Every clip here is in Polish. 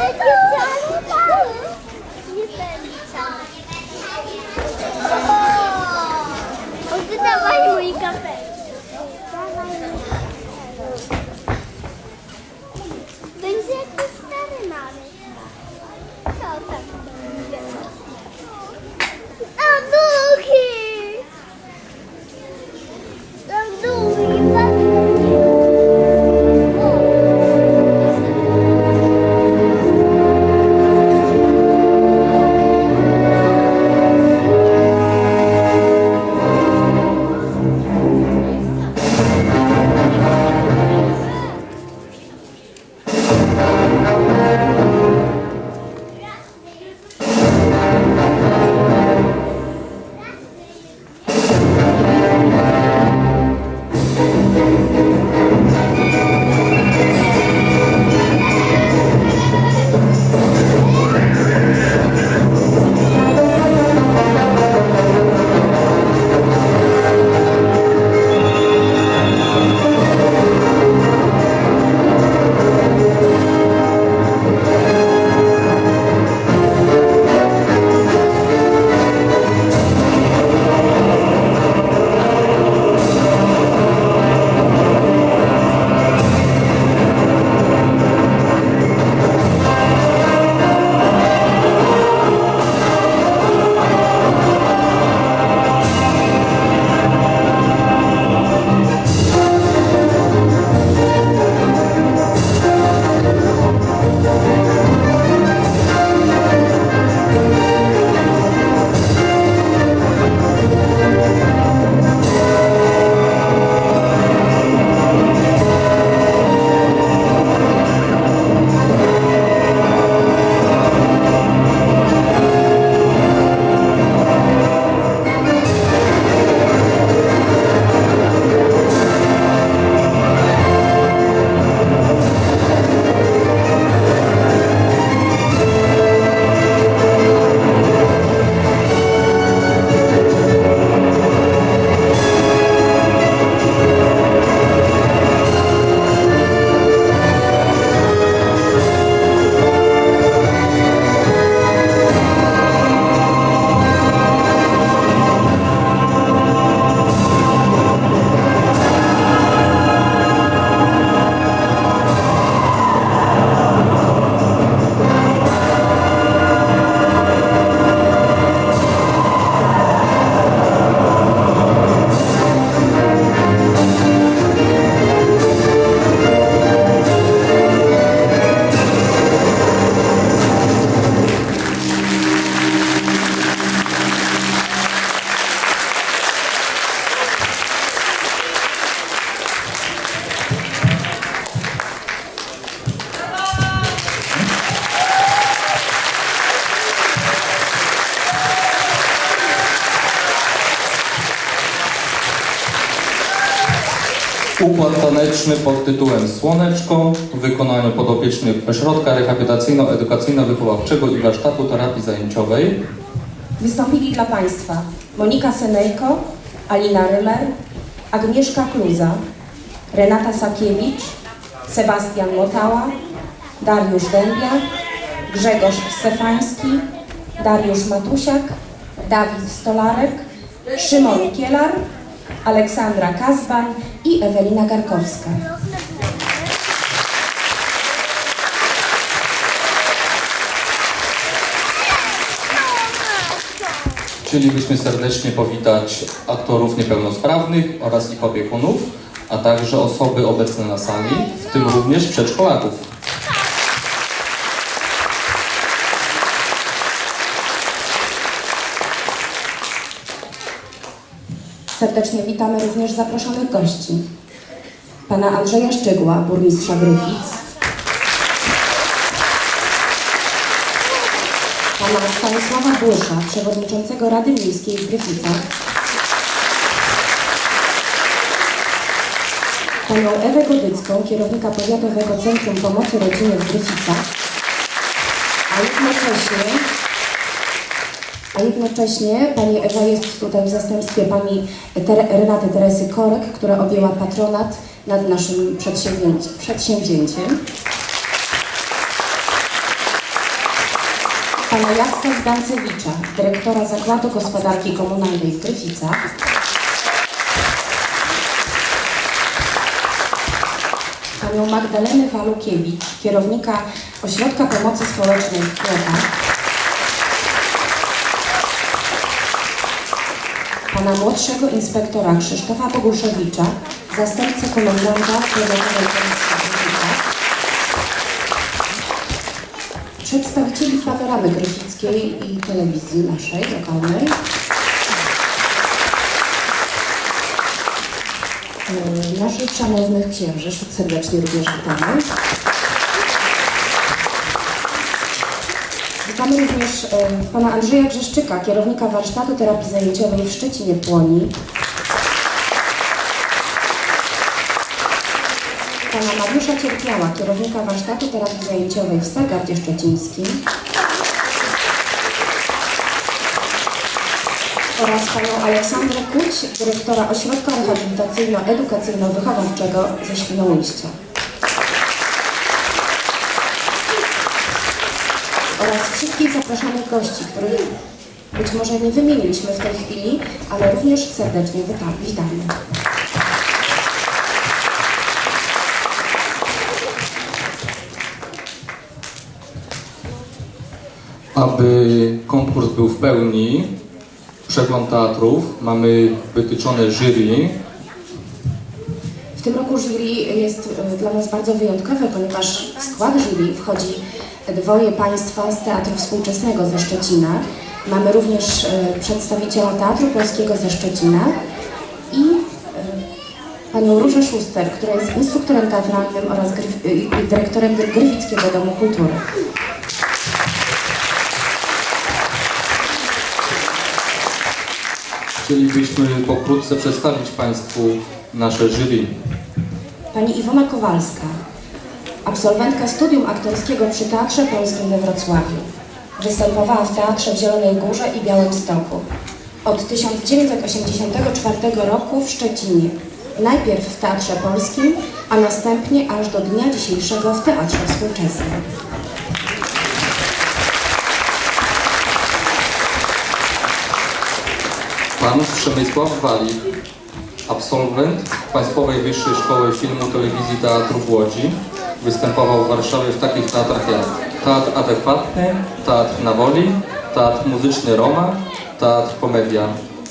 no. Nie Układ taneczny pod tytułem Słoneczko w wykonaniu podopiecznych Ośrodka Rehabilitacyjno-Edukacyjno-Wychowawczego i Warsztatu Terapii Zajęciowej. Wystąpili dla Państwa Monika Senejko, Alina Rymer, Agnieszka Kluza, Renata Sakiewicz, Sebastian Motała, Dariusz Dębia, Grzegorz Stefański, Dariusz Matusiak, Dawid Stolarek, Szymon Kielar, Aleksandra Kazban i Ewelina Garkowska. Chcielibyśmy serdecznie powitać aktorów niepełnosprawnych oraz ich opiekunów, a także osoby obecne na sali, w tym również przedszkolaków. Serdecznie witamy również zaproszonych gości. Pana Andrzeja Szczygła, burmistrza Gryfic. Pana Stanisława Błysza, przewodniczącego Rady Miejskiej w Gryficach. Panią Ewę Godycką, kierownika Powiatowego Centrum Pomocy Rodzinie w Gryficach. A jednocześnie a jednocześnie Pani Ewa jest tutaj w zastępstwie Pani Tere- Renaty Teresy Korek, która objęła patronat nad naszym przedsięwzięci- przedsięwzięciem. Pana Jacka Zdancewicza, dyrektora Zakładu Gospodarki Komunalnej w Gryficach. Panią Magdalenę Walukiewicz, kierownika Ośrodka Pomocy Społecznej w Kłopach. Pana młodszego inspektora Krzysztofa Boguszewicza, zastępcę komendanta Powiatowej Policji. Przedstawicieli panoramy gryfickiej i telewizji naszej, lokalnej. E, Naszych szanownych księży serdecznie również witamy. Witamy również pana Andrzeja Grzeszczyka, kierownika warsztatu terapii zajęciowej w Szczecinie Płoni. Pana Mariusza Cierpiała, kierownika warsztatu terapii zajęciowej w Stargardzie Szczecińskim. Oraz panią Aleksandrę Kuć, dyrektora Ośrodka Rehabilitacyjno-Edukacyjno-Wychowawczego ze Świnoujścia. Oraz wszystkich zapraszanych gości, których być może nie wymieniliśmy w tej chwili, ale również serdecznie wita- witamy. Aby konkurs był w pełni, przegląd teatrów, mamy wytyczone jury, W tym roku jury jest e, dla nas bardzo wyjątkowe, ponieważ w skład jury wchodzi dwoje państwa z Teatru Współczesnego ze Szczecina. Mamy również e, przedstawiciela Teatru Polskiego ze Szczecina i e, panią Różę Szuster, która jest instruktorem teatralnym oraz dyrektorem Gryfickiego Domu Kultury. Chcielibyśmy pokrótce przedstawić Państwu nasze jury. Pani Iwona Kowalska, absolwentka studium aktorskiego przy Teatrze Polskim we Wrocławiu. Występowała w Teatrze w Zielonej Górze i Białymstoku. Od 1984 roku w Szczecinie. Najpierw w Teatrze Polskim, a następnie aż do dnia dzisiejszego w Teatrze Współczesnym. Pan Przemysław Walik, absolwent Państwowej Wyższej Szkoły Filmu, Telewizji i Teatru w Łodzi. Występował w Warszawie w takich teatrach jak Teatr Adekwatny, Teatr na Woli, Teatr Muzyczny Roma, Teatr Komedia.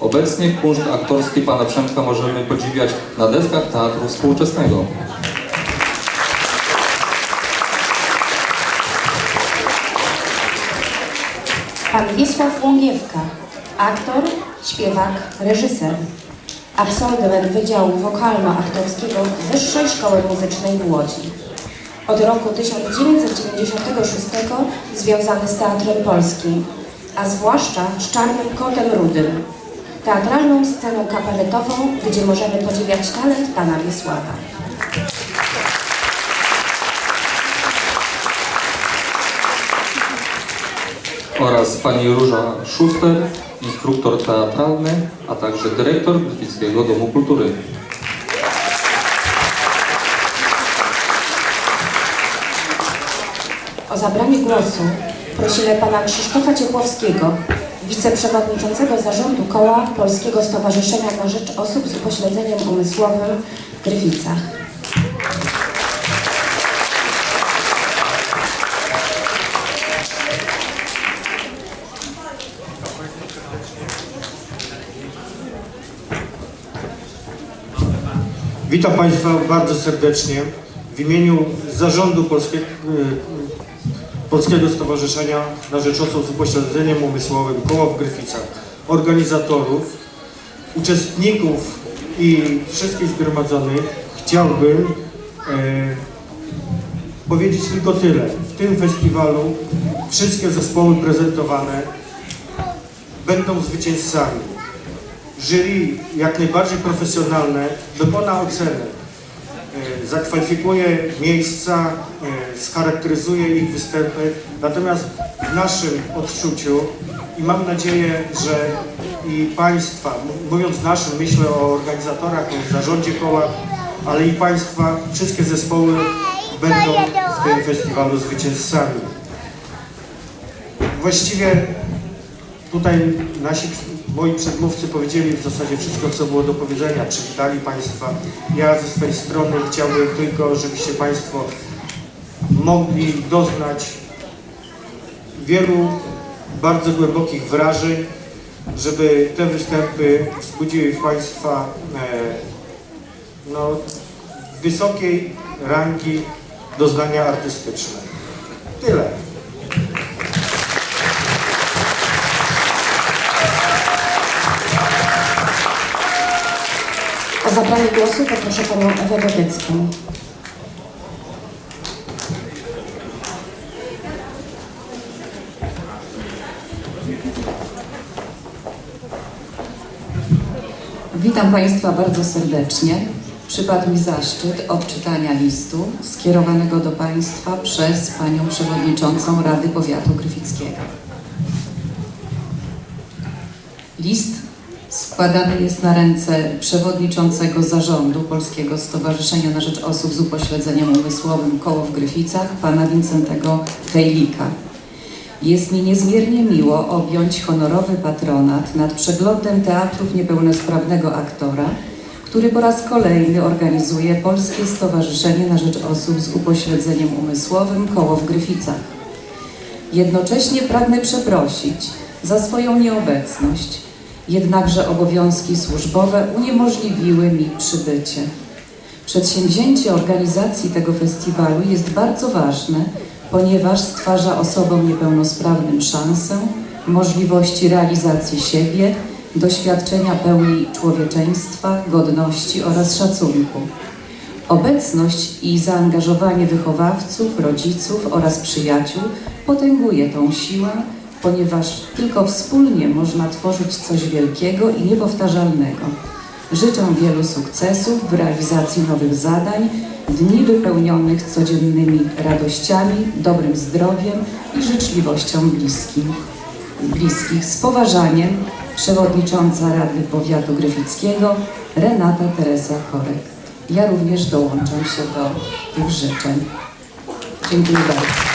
Obecnie kunszt aktorski pana Przemka możemy podziwiać na deskach Teatru Współczesnego. Pan Wiesław Łągiewka, aktor, śpiewak, reżyser. Absolwent Wydziału Wokalno-Aktorskiego Wyższej Szkoły Muzycznej w Łodzi. Od roku 1996 związany z Teatrem Polskim, a zwłaszcza z Czarnym Kotem Rudym, teatralną sceną kabaretową, gdzie możemy podziwiać talent pana Wiesława. oraz pani Róża Szuster, instruktor teatralny, a także dyrektor Gryfickiego Domu Kultury. O zabranie głosu prosimy pana Krzysztofa Ciepłowskiego, wiceprzewodniczącego zarządu Koła Polskiego Stowarzyszenia na Rzecz Osób z Upośledzeniem Umysłowym w Gryficach. Witam Państwa bardzo serdecznie w imieniu Zarządu Polskie, y, Polskiego Stowarzyszenia na Rzecz Osób z Upośledzeniem Umysłowym Koła w Gryficach, organizatorów, uczestników i wszystkich zgromadzonych chciałbym e, powiedzieć tylko tyle. W tym festiwalu wszystkie zespoły prezentowane będą zwycięzcami jury jak najbardziej profesjonalne dokona oceny, e, zakwalifikuje miejsca, e, scharakteryzuje ich występy, natomiast w naszym odczuciu i mam nadzieję, że i Państwa, mówiąc naszym, myślę o organizatorach, o zarządzie koła, ale i Państwa, wszystkie zespoły będą w tym festiwalu zwycięzcami. Właściwie tutaj nasi, moi przedmówcy powiedzieli w zasadzie wszystko, co było do powiedzenia, przywitali Państwa. Ja ze swojej strony chciałbym tylko, żebyście Państwo mogli doznać wielu bardzo głębokich wrażeń, żeby te występy wzbudziły w Państwa e, no, wysokiej rangi doznania artystyczne. Tyle. O zabranie głosu poproszę panią Ewę Dobiecką. Witam Państwa bardzo serdecznie. Przypadł mi zaszczyt odczytania listu skierowanego do Państwa przez Panią Przewodniczącą Rady Powiatu Gryfickiego. List składany jest na ręce Przewodniczącego Zarządu Polskiego Stowarzyszenia na Rzecz Osób z Upośledzeniem Umysłowym Koło w Gryficach, Pana Wincentego Tejlika. Jest mi niezmiernie miło objąć honorowy patronat nad przeglądem Teatrów Niepełnosprawnego Aktora, który po raz kolejny organizuje Polskie Stowarzyszenie na Rzecz Osób z Upośledzeniem Umysłowym Koło w Gryficach. Jednocześnie pragnę przeprosić za swoją nieobecność, jednakże obowiązki służbowe uniemożliwiły mi przybycie. Przedsięwzięcie organizacji tego festiwalu jest bardzo ważne, ponieważ stwarza osobom niepełnosprawnym szansę, możliwości realizacji siebie, doświadczenia pełni człowieczeństwa, godności oraz szacunku. Obecność i zaangażowanie wychowawców, rodziców oraz przyjaciół potęguje tą siłę, ponieważ tylko wspólnie można tworzyć coś wielkiego i niepowtarzalnego. Życzę wielu sukcesów w realizacji nowych zadań, dni wypełnionych codziennymi radościami, dobrym zdrowiem i życzliwością bliskim. bliskich. Z poważaniem przewodnicząca Rady Powiatu Gryfickiego Renata Teresa Korek. Ja również dołączam się do tych życzeń. Dziękuję bardzo.